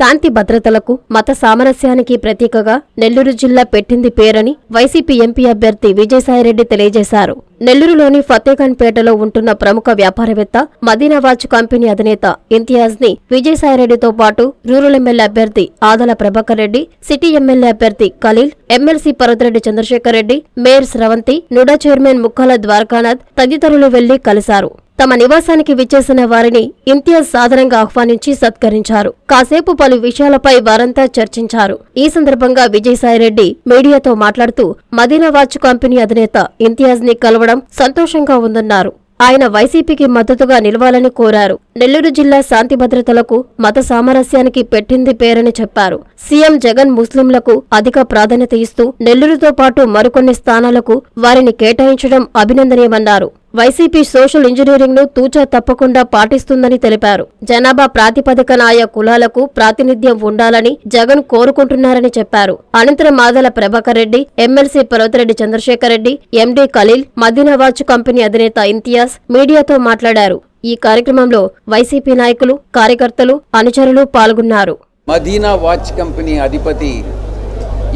శాంతి భద్రతలకు మత సామరస్యానికి ప్రతీకగా నెల్లూరు జిల్లా పెట్టింది పేరని వైసీపీ ఎంపీ అభ్యర్థి విజయసాయిరెడ్డి తెలియజేశారు. నెల్లూరులోని ఫతేఖాన్పేటలో ఉంటున్న ప్రముఖ వ్యాపారవేత్త మదీనా వాచ్ కంపెనీ అధినేత ఇంతియాజ్ని విజయసాయిరెడ్డితో పాటు రూరల్ ఎమ్మెల్యే అభ్యర్థి ఆదల ప్రభాకర్ రెడ్డి సిటీ ఎమ్మెల్యే అభ్యర్థి Khaleel MLC Parvathireddy Chandrasekhar Reddy mayor Sravanthi NUDA chairman Mukkala Dwarakanath తదితరులు వెళ్ళి కలిశారు. తమ నివాసానికి విచ్చేసిన వారిని ఇంతియాజ్ సాదరంగా ఆహ్వానించి సత్కరించారు. కాసేపు పలు విషయాలపై వారంతా చర్చించారు. ఈ సందర్భంగా విజయసాయిరెడ్డి మీడియాతో మాట్లాడుతూ మదీనా వాచ్ కంపెనీ అధినేత ఇంతియాజ్ని కలవడం సంతోషంగా ఉందన్నారు. ఆయన వైసీపీకి మద్దతుగా నిలవాలని కోరారు. నెల్లూరు జిల్లా శాంతి భద్రతలకు మత సామరస్యానికి పెట్టింది పేరని చెప్పారు. సీఎం జగన్ ముస్లింలకు అధిక ప్రాధాన్యత ఇస్తూ నెల్లూరుతో పాటు మరికొన్ని స్థానాలకు వారిని కేటాయించడం అభినందనీయమన్నారు. వైసీపీ సోషల్ ఇంజనీరింగ్ను తూచా తప్పకుండా పాటిస్తుందని తెలిపారు. జనాభా ప్రాతిపదికన ఆయా కులాలకు ప్రాతినిధ్యం ఉండాలని జగన్ కోరుకుంటున్నారని చెప్పారు. అనంతరం Madala Prabhakar Reddy MLC Parvathireddy Chandrasekhar Reddy MD Khaleel Madina watch company అధినేత ఇంతియాజ్ మీడియాతో మాట్లాడారు. ఈ కార్యక్రమంలో వైసీపీ నాయకులు కార్యకర్తలు అనుచరులు పాల్గొన్నారు. మదీనా వాచ్ కంపెనీ అధిపతి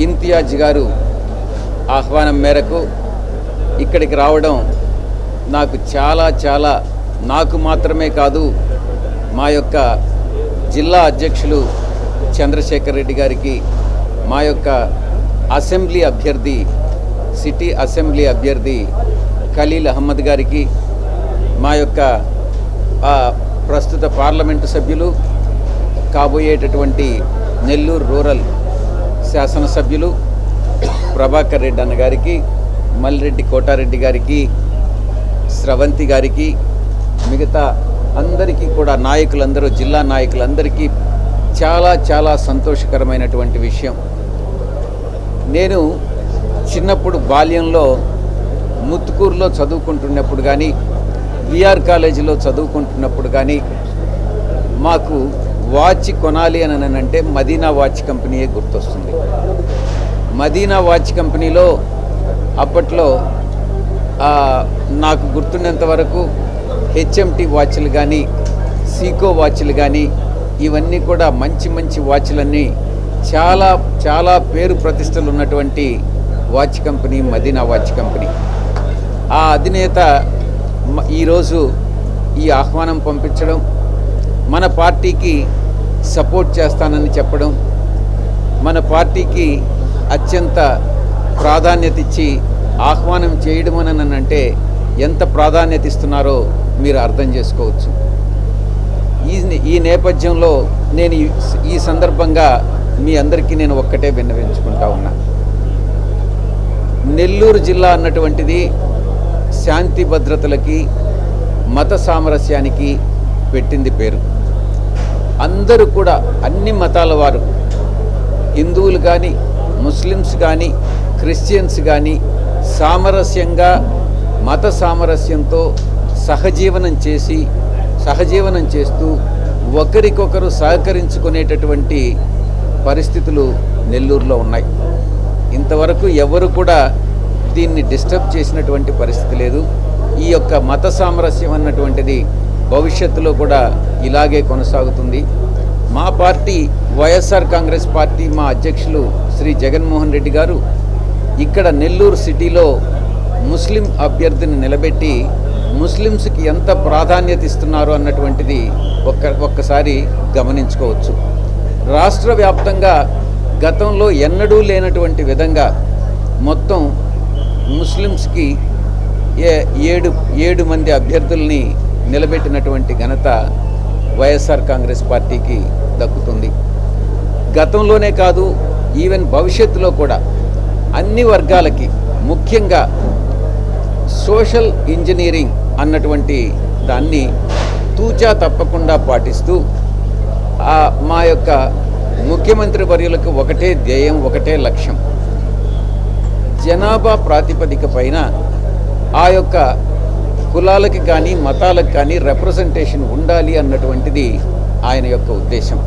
ఇంతియాజ్ గారు ఆహ్వానం మేరకు ఇక్కడికి రావడం నాకు చాలా చాలా నాకు మాత్రమే కాదు మా యొక్క జిల్లా అధ్యక్షులు చంద్రశేఖర్ రెడ్డి గారికి మా యొక్క అసెంబ్లీ అభ్యర్థి సిటీ అసెంబ్లీ అభ్యర్థి ఖలీల్ అహ్మద్ గారికి మా యొక్క ప్రస్తుత పార్లమెంటు సభ్యులు కాబోయేటటువంటి నెల్లూరు రూరల్ శాసనసభ్యులు ప్రభాకర్ రెడ్డి అన్న గారికి మల్రెడ్డి కోటారెడ్డి గారికి స్రవంతి గారికి మిగతా అందరికీ కూడా నాయకులందరూ జిల్లా నాయకులందరికీ చాలా చాలా సంతోషకరమైనటువంటి విషయం. నేను చిన్నప్పుడు బాల్యంలో ముత్తుకూరులో చదువుకుంటున్నప్పుడు కానీ విఆర్ కాలేజీలో చదువుకుంటున్నప్పుడు కానీ మాకు వాచ్ కొనాలి అని అంటే మదీనా వాచ్ కంపెనీయే గుర్తొస్తుంది. మదీనా వాచ్ కంపెనీలో అప్పట్లో నాకు గుర్తున్నంత వరకు హెచ్ఎంటి వాచ్లు కానీ సీకో వాచ్లు కానీ ఇవన్నీ కూడా మంచి మంచి వాచ్లన్నీ చాలా చాలా పేరు ప్రతిష్టలు ఉన్నటువంటి watch company Madina watch company. ఆ అధినేత ఈరోజు ఈ ఆహ్వానం పంపించడం మన పార్టీకి సపోర్ట్ చేస్తానని చెప్పడం మన పార్టీకి అత్యంత ప్రాధాన్యత ఇచ్చి ఆహ్వానం చేయడం అని అంటే ఎంత ప్రాధాన్యత ఇస్తున్నారో మీరు అర్థం చేసుకోవచ్చు. ఈ ఈ నేపథ్యంలో నేను ఈ- సందర్భంగా మీ అందరికీ నేను ఒక్కటే విన్నవించుకుంటా ఉన్నా. నెల్లూరు జిల్లా అన్నటువంటిది శాంతి భద్రతలకి మత సామరస్యానికి పెట్టింది పేరు. అందరూ కూడా అన్ని మతాల వారు హిందువులు కానీ ముస్లిమ్స్ కానీ క్రిస్టియన్స్ కానీ సామరస్యంగా మత సామరస్యంతో సహజీవనం చేసి సహజీవనం చేస్తూ ఒకరికొకరు సహకరించుకునేటటువంటి పరిస్థితులు నెల్లూరులో ఉన్నాయి. ఇంతవరకు ఎవరు కూడా దీన్ని డిస్టర్బ్ చేసినటువంటి పరిస్థితి లేదు. ఈ యొక్క మత సామరస్యం అన్నటువంటిది భవిష్యత్తులో కూడా ఇలాగే కొనసాగుతుంది. మా పార్టీ వైఎస్ఆర్ కాంగ్రెస్ పార్టీ మా అధ్యక్షులు శ్రీ జగన్మోహన్ రెడ్డి గారు ఇక్కడ నెల్లూరు సిటీలో ముస్లిం అభ్యర్థిని నిలబెట్టి ముస్లిమ్స్కి ఎంత ప్రాధాన్యత ఇస్తున్నారు అన్నటువంటిది ఒక్క ఒక్కసారి గమనించుకోవచ్చు. రాష్ట్ర వ్యాప్తంగా గతంలో ఎన్నడూ లేనటువంటి విధంగా మొత్తం ముస్లిమ్స్కి ఏ ఏడు ఏడు మంది అభ్యర్థుల్ని నిలబెట్టినటువంటి ఘనత వైఎస్ఆర్ కాంగ్రెస్ పార్టీకి దక్కుతుంది. గతంలోనే కాదు ఈవెన్ భవిష్యత్తులో కూడా అన్ని వర్గాలకి ముఖ్యంగా సోషల్ ఇంజనీరింగ్ అన్నటువంటి దాన్ని తూచా తప్పకుండా పాటిస్తూ ఆ మా యొక్క ముఖ్యమంత్రి వర్యులకు ఒకటే ధ్యేయం ఒకటే లక్ష్యం. జనాభా ప్రాతిపదిక పైన ఆ యొక్క కులాలకి కానీ మతాలకు కానీ రిప్రజెంటేషన్ ఉండాలి అన్నటువంటిది ఆయన యొక్క ఉద్దేశం.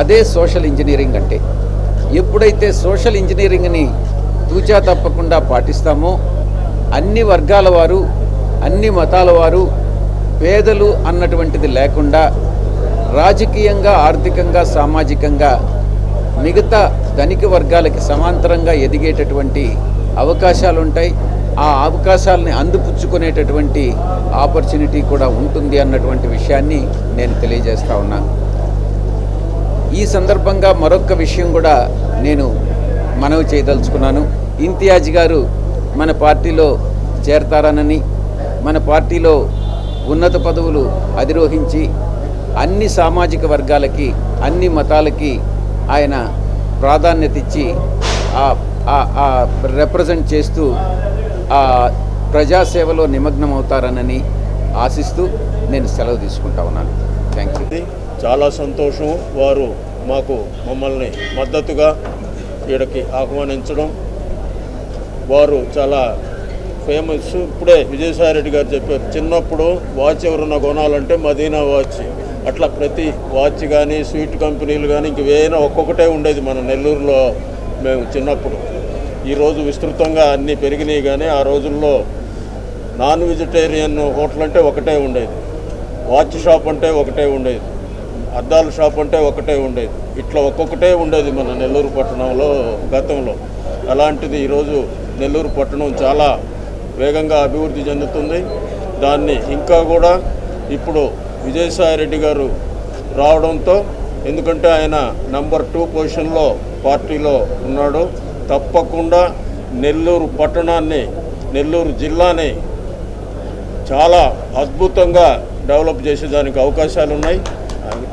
అదే సోషల్ ఇంజనీరింగ్ అంటే. ఎప్పుడైతే సోషల్ ఇంజనీరింగ్ని తూచా తప్పకుండా పాటిస్తామో. అన్ని వర్గాల వారు అన్ని మతాల వారు పేదలు అన్నటువంటిది లేకుండా రాజకీయంగా ఆర్థికంగా సామాజికంగా మిగతా ధనిక వర్గాలకి సమాంతరంగా ఎదిగేటటువంటి అవకాశాలు ఉంటాయి ఆ అవకాశాలని అందిపుచ్చుకునేటటువంటి ఆపర్చునిటీ కూడా ఉంటుంది అన్నటువంటి విషయాన్ని నేను తెలియజేస్తా ఉన్నా. ఈ సందర్భంగా మరొక విషయం కూడా నేను మనవి చేయదలుచుకున్నాను. ఇంతియాజ్ గారు మన పార్టీలో చేరతారనని మన పార్టీలో ఉన్నత పదవులు అధిరోహించి అన్ని సామాజిక వర్గాలకి అన్ని మతాలకి ఆయన ప్రాధాన్యత ఇచ్చి ఆ- రిప్రజెంట్ చేస్తూ ఆ ప్రజాసేవలో నిమగ్నమవుతారనని ఆశిస్తూ నేను సెలవు తీసుకుంటా ఉన్నాను. థ్యాంక్ యూ చాలా సంతోషం వారు మాకు మమ్మల్ని మద్దతుగా ఈడకి ఆహ్వానించడం. వారు చాలా ఫేమస్ ఇప్పుడే విజయసాయి రెడ్డి గారు చెప్పారు చిన్నప్పుడు వాచ్ ఎవరన్నా కొనాలంటే మదీనా వాచ్. అట్లా ప్రతి వాచ్ కానీ స్వీట్ కంపెనీలు కానీ ఇంక వేయినా ఒక్కొక్కటే ఉండేది మన నెల్లూరులో మేము చిన్నప్పుడు. ఈరోజు విస్తృతంగా అన్నీ పెరిగినాయి కానీ ఆ రోజుల్లో నాన్ వెజిటేరియన్ హోటల్ అంటే ఒకటే ఉండేది. వాచ్ షాప్ అంటే ఒకటే ఉండేది. అద్దాల షాప్ అంటే ఒకటే ఉండేది. ఇట్లా ఒక్కొక్కటే ఉండేది మన నెల్లూరు పట్టణంలో గతంలో. అలాంటిది ఈరోజు నెల్లూరు పట్టణం చాలా వేగంగా అభివృద్ధి చెందుతుంది. దాన్ని ఇంకా కూడా ఇప్పుడు విజయసాయి రెడ్డి గారు రావడంతో ఎందుకంటే ఆయన నంబర్ టూ పొజిషన్లో పార్టీలో ఉన్నాడు. తప్పకుండా నెల్లూరు పట్టణాన్ని నెల్లూరు జిల్లాని చాలా అద్భుతంగా డెవలప్ చేసేదానికి అవకాశాలు ఉన్నాయి.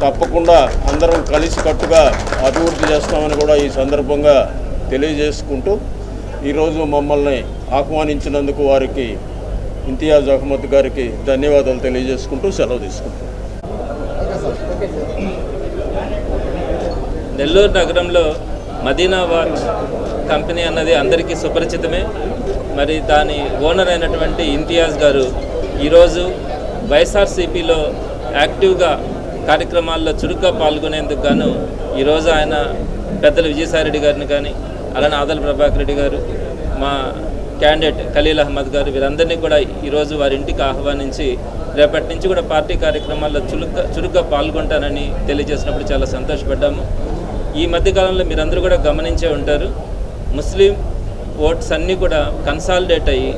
తప్పకుండా అందరం కలిసికట్టుగా అభివృద్ధి చేస్తామని కూడా ఈ సందర్భంగా తెలియజేసుకుంటూ ఈరోజు మమ్మల్ని ఆహ్వానించినందుకు వారికి ఇంతియాజ్ అహ్మద్ గారికి ధన్యవాదాలు తెలియజేసుకుంటూ సెలవు తీసుకుంటాం నెల్లూరు నగరంలో మదీనా వాచ్ కంపెనీ అన్నది అందరికీ సుపరిచితమే. మరి దాని ఓనర్ అయినటువంటి ఇంతియాజ్ గారు ఈరోజు వైఎస్ఆర్సీపీలో యాక్టివ్గా కార్యక్రమాల్లో చురుగ్గా పాల్గొనేందుకు గాను ఈరోజు ఆయన పెద్దలు విజయసాయిరెడ్డి గారిని కానీ అలానే ఆదల్ ప్రభాకర్ రెడ్డి గారు మా క్యాండిడేట్ ఖలీల్ అహ్మద్ గారు వీరందరినీ కూడా ఈరోజు వారి ఇంటికి ఆహ్వానించి రేపటి నుంచి కూడా పార్టీ కార్యక్రమాల్లో చురుగ్గా చురుగ్గా పాల్గొంటానని తెలియజేసినప్పుడు చాలా సంతోషపడ్డాము. ఈ మధ్యకాలంలో మీరందరూ కూడా గమనించే ఉంటారు ముస్లిం ఓట్స్ అన్నీ కూడా కన్సాలిడేట్ అయ్యి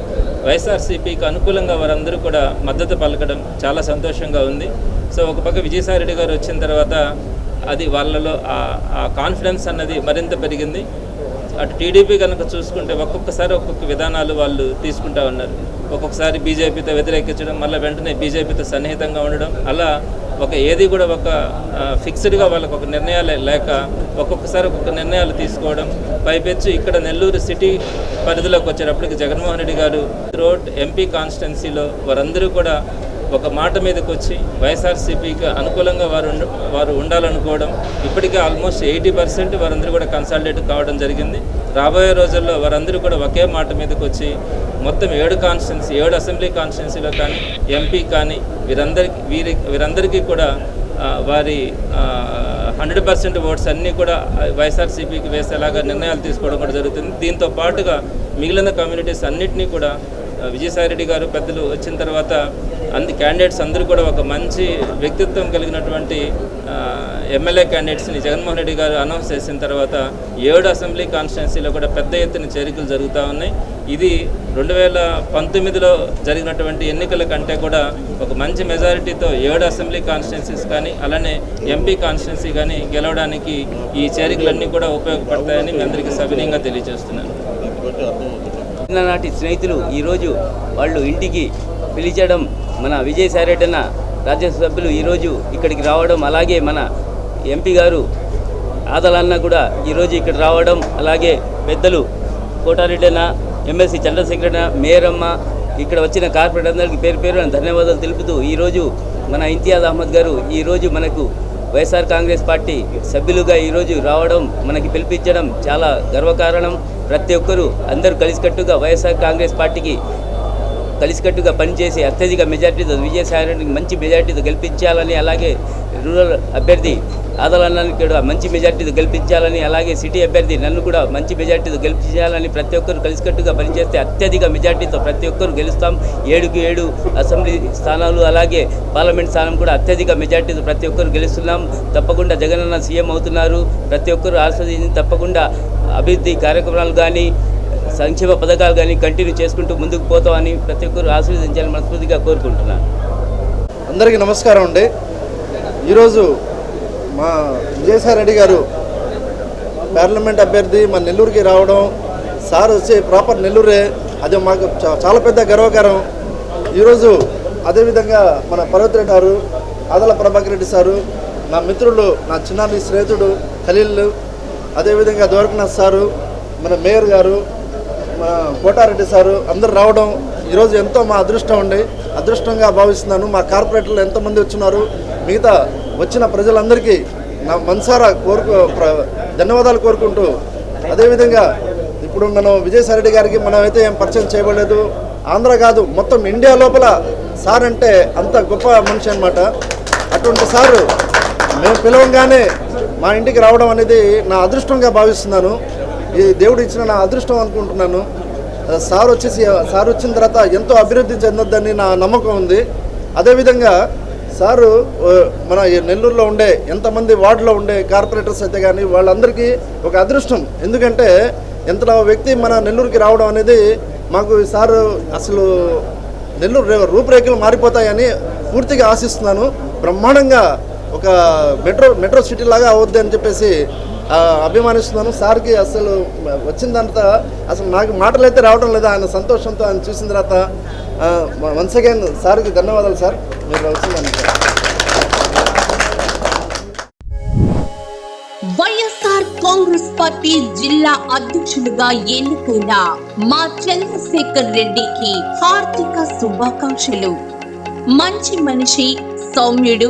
వైఎస్ఆర్సీపీకి అనుకూలంగా వారందరూ కూడా మద్దతు పలకడం చాలా సంతోషంగా ఉంది. సో ఒక పక్క విజయసాయిరెడ్డి గారు వచ్చిన తర్వాత అది వాళ్ళలో ఆ కాన్ఫిడెన్స్ అన్నది మరింత పెరిగింది. అటు టీడీపీ కనుక చూసుకుంటే ఒక్కొక్కసారి ఒక్కొక్క విధానాలు వాళ్ళు తీసుకుంటా ఉన్నారు. ఒక్కొక్కసారి బీజేపీతో వ్యతిరేకించడం మళ్ళీ వెంటనే బీజేపీతో సన్నిహితంగా ఉండడం. అలా ఒక ఏది కూడా ఒక ఫిక్స్డ్గా వాళ్ళకు ఒక నిర్ణయాలు లేక ఒక్కొక్కసారి ఒక్కొక్క నిర్ణయాలు తీసుకోవడం. పైపెచ్చు ఇక్కడ నెల్లూరు సిటీ పరిధిలోకి వచ్చేటప్పటికి జగన్మోహన్ రెడ్డి గారు రోడ్ ఎంపీ కాన్స్టిట్యున్సీలో వారందరూ కూడా ఒక మాట మీదకి వచ్చి వైఎస్ఆర్సీపీకి అనుకూలంగా వారు వారు ఉండాలనుకోవడం ఇప్పటికే ఆల్మోస్ట్ ఎయిటీ పర్సెంట్ వారందరూ కూడా కన్సల్టేట్ కావడం జరిగింది. రాబోయే రోజుల్లో వారందరూ కూడా ఒకే మాట మీదకి వచ్చి మొత్తం ఏడు కాన్స్టిట్యున్సీ ఏడు అసెంబ్లీ కాన్స్టిట్యున్సీలో కానీ ఎంపీ కానీ వీరందరికీ వీరి వీరందరికీ కూడా వారి హండ్రెడ్ పర్సెంట్ ఓట్స్ అన్నీ కూడా వైఎస్ఆర్సీపీకి వేసేలాగా నిర్ణయాలు తీసుకోవడం కూడా జరుగుతుంది. దీంతో పాటుగా మిగిలిన కమ్యూనిటీస్ అన్నింటినీ కూడా విజయసాయి విజయసాయిరెడ్డి గారు పెద్దలు వచ్చిన తర్వాత అన్ని క్యాండిడేట్స్ అందరూ కూడా ఒక మంచి వ్యక్తిత్వం కలిగినటువంటి ఎమ్మెల్యే క్యాండిడేట్స్ని జగన్మోహన్ రెడ్డి గారు అనౌన్స్ చేసిన తర్వాత ఏడు అసెంబ్లీ కాన్స్టిట్యున్సీలో కూడా పెద్ద ఎత్తున చేరికలు జరుగుతూ ఉన్నాయి. ఇది రెండు వేల పంతొమ్మిదిలో జరిగినటువంటి ఎన్నికల కంటే కూడా ఒక మంచి మెజారిటీతో ఏడు అసెంబ్లీ కాన్స్టిట్యున్సీస్ కానీ అలానే ఎంపీ కాన్స్టిట్యున్సీ కానీ గెలవడానికి ఈ చేరికలన్నీ కూడా ఉపయోగపడతాయని మీ అందరికీ సవినీయంగా తెలియజేస్తున్నాను. నాటి చిన్ననాటి స్నేహితులు ఈరోజు వాళ్ళు ఇంటికి పిలిచడం మన విజయసాయిరెడ్డి రాజ్యసభ్యులు ఈరోజు ఇక్కడికి రావడం అలాగే మన ఎంపీ గారు ఆదలన్న కూడా ఈరోజు ఇక్కడ రావడం అలాగే పెద్దలు కోటారెడ్డి అన్న ఎమ్మెల్సీ చంద్రశేఖర్ మేయరమ్మ ఇక్కడ వచ్చిన కార్పొరేట్ అందరికీ పేరు పేరు ధన్యవాదాలు తెలుపుతూ ఈరోజు మన ఇంతియాజ్ అహ్మద్ గారు ఈరోజు మనకు వైఎస్ఆర్ కాంగ్రెస్ పార్టీ సభ్యులుగా ఈరోజు రావడం మనకి పిలిపించడం చాలా గర్వకారణం. ప్రతి ఒక్కరూ అందరూ కలిసికట్టుగా వైఎస్ఆర్ కాంగ్రెస్ పార్టీకి కలిసికట్టుగా పనిచేసి అత్యధిక మెజార్టీతో విజయసాయి రెడ్డికి మంచి మెజార్టీతో గెలిపించాలని అలాగే రూరల్ అభ్యర్థి ఆదలన్నానికి మంచి మెజార్టీతో గెలిపించాలని అలాగే సిటీ అభ్యర్థి నన్ను కూడా మంచి మెజార్టీతో గెలిపించాలని ప్రతి ఒక్కరు కలిసికట్టుగా పనిచేస్తే అత్యధిక మెజార్టీతో ప్రతి ఒక్కరు గెలుస్తాం. ఏడుకు ఏడు అసెంబ్లీ స్థానాలు అలాగే పార్లమెంట్ స్థానం కూడా అత్యధిక మెజార్టీతో ప్రతి ఒక్కరు గెలుస్తున్నాం. తప్పకుండా జగనన్న సీఎం అవుతున్నారు. ప్రతి ఒక్కరు ఆస్వాదించి తప్పకుండా అభివృద్ధి కార్యక్రమాలు కానీ సంక్షేమ పథకాలు కానీ కంటిన్యూ చేసుకుంటూ ముందుకు పోతామని ప్రతి ఒక్కరు ఆశీర్వదించాలని మనస్ఫూర్తిగా కోరుకుంటున్నాను. అందరికీ నమస్కారం అండి. ఈరోజు మా విజయసాయి రెడ్డి గారు పార్లమెంట్ అభ్యర్థి మా నెల్లూరుకి రావడం సార్ వచ్చి ప్రాపర్ నెల్లూరే అది మాకు చాలా పెద్ద గర్వకారం. ఈరోజు అదేవిధంగా మన పర్వతరెడ్డి గారు ఆదల ప్రభాకర్ రెడ్డి సారు నా మిత్రులు నా చిన్నారి స్నేహితుడు ఖలీల్ అదేవిధంగా ద్వారకనాథ్ సారు మన మేయర్ గారు మా కోటారెడ్డి సారు అందరు రావడం ఈరోజు ఎంతో మా అదృష్టం ఉండి అదృష్టంగా భావిస్తున్నాను. మా కార్పొరేటర్లు ఎంతమంది వచ్చినారు. మిగతా వచ్చిన ప్రజలందరికీ నా మనసారా కోరుకు ప్ర- ధన్యవాదాలు కోరుకుంటూ అదేవిధంగా ఇప్పుడు మనం విజయసాయిరెడ్డి గారికి మనం అయితే ఏం పరిచయం చేయబడలేదు. ఆంధ్ర కాదు మొత్తం ఇండియా లోపల సార్ అంటే అంత గొప్ప మనిషి అనమాట అటువంటి సారు మేము పిలవంగానే మా ఇంటికి రావడం అనేది నా అదృష్టంగా భావిస్తున్నాను. ఈ దేవుడు ఇచ్చిన నా అదృష్టం అనుకుంటున్నాను. సార్ వచ్చేసి సార్ వచ్చిన తర్వాత ఎంతో అభివృద్ధి చెందొద్దని నా నమ్మకం ఉంది. అదేవిధంగా సారు మన నెల్లూరులో ఉండే ఎంతమంది వార్డులో ఉండే కార్పొరేటర్స్ అయితే కానీ వాళ్ళందరికీ ఒక అదృష్టం. ఎందుకంటే ఎంత వ్యక్తి మన నెల్లూరుకి రావడం అనేది మాకు ఈ సారు అసలు నెల్లూరు రూపురేఖలు మారిపోతాయని పూర్తిగా ఆశిస్తున్నాను. బ్రహ్మాండంగా ఒక మెట్రో మెట్రో సిటీ లాగా అవుద్ది అని చెప్పేసి అభిమానిస్తున్నాను. సార్కి అసలు వచ్చిన తర్వాత అసలు నాకు మాటలు అయితే రావడం లేదు ఆయన సంతోషంతో ఆయన చూసిన తర్వాత వన్స్ అగైన్ సార్కి ధన్యవాదాలు సార్. మీరు వచ్చిందని వైఎస్ఆర్ కాంగ్రెస్ పార్టీ జిల్లా అధ్యక్షులుగా ఎన్నికైన మా చంద్రశేఖర్ రెడ్డికి హార్దిక శుభాకాంక్షలు. మంచి మనిషి సౌమ్యుడు